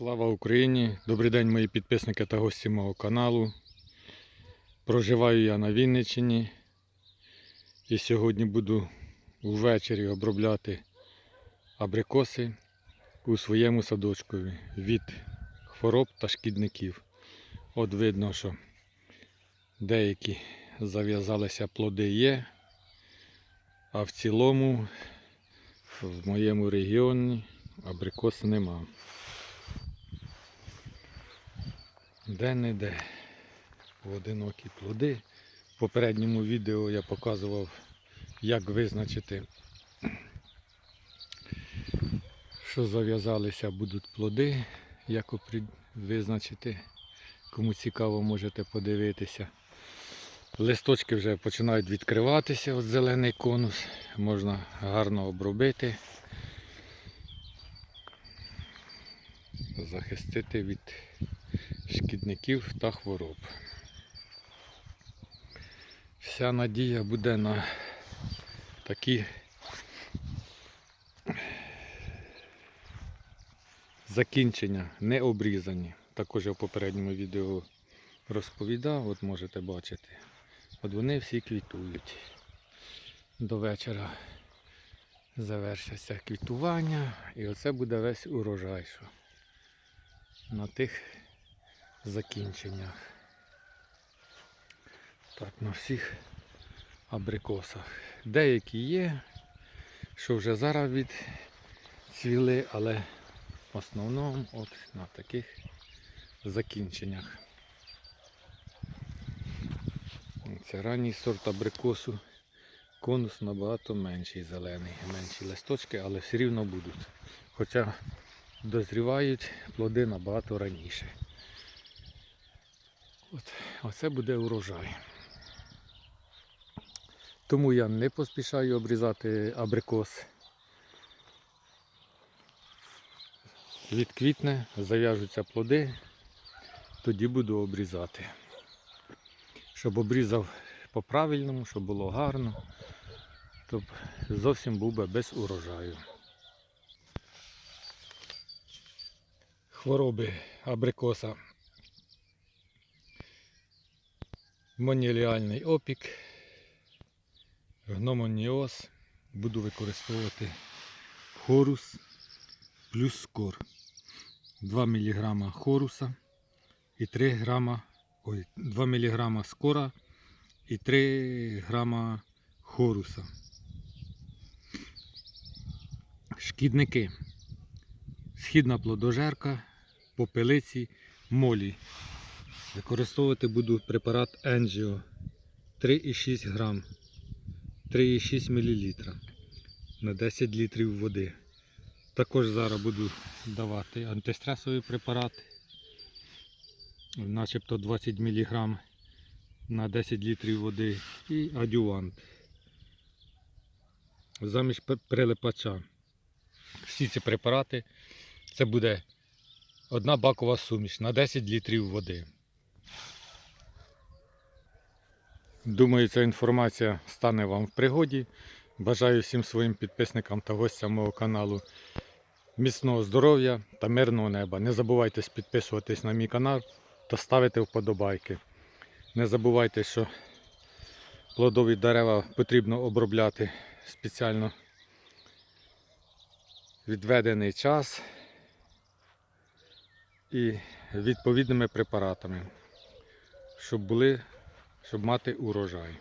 Слава Україні! Добрий день, мої підписники та гості мого каналу. Проживаю я на Вінниччині і сьогодні буду ввечері обробляти абрикоси у своєму садочкові від хвороб та шкідників. От видно, що деякі зав'язалися плоди є, а в цілому в моєму регіоні абрикос нема. Де-не-де поодинокі плоди. В попередньому відео я показував, як визначити, що зав'язалися будуть плоди, як визначити. Кому цікаво, можете подивитися. Листочки вже починають відкриватися, от зелений конус, можна гарно обробити, захистити від шкідників та хвороб. Вся надія буде на такі закінчення, не обрізані. Також я в попередньому відео розповідав, от можете бачити. От вони всі квітують. До вечора завершиться квітування і оце буде весь урожай. Що на тих закінченнях. Так, на всіх абрикосах. Деякі є, що вже зараз відцвіли, але в основному от на таких закінченнях. Це ранній сорт абрикосу. Конус набагато менший зелений, менші листочки, але все рівно будуть. Хоча дозрівають плоди набагато раніше. От, оце буде урожай. Тому я не поспішаю обрізати абрикос. Відквітне, зав'яжуться плоди, тоді буду обрізати. Щоб обрізав по-правильному, щоб було гарно, то зовсім був би без урожаю. Хвороби абрикоса. Моніліальний опік, гномоніоз. Буду використовувати хорус плюс скор. 2 мг хоруса і 3 грама, ой, 2 мг скора і 3 грама хоруса. Шкідники. Східна плодожерка, попелиці, молі. Використовувати буду препарат Angio 3,6 грам, 3,6 мл на 10 літрів води. Також зараз буду давати антистресовий препарат, начебто 20 мг на 10 літрів води і адювант. Замість прилипача. Всі ці препарати це буде одна бакова суміш на 10 літрів води. Думаю, ця інформація стане вам в пригоді. Бажаю всім своїм підписникам та гостям мого каналу міцного здоров'я та мирного неба. Не забувайте підписуватись на мій канал та ставити вподобайки. Не забувайте, що плодові дерева потрібно обробляти спеціально відведений час і відповідними препаратами, щоб були, щоб мати урожай.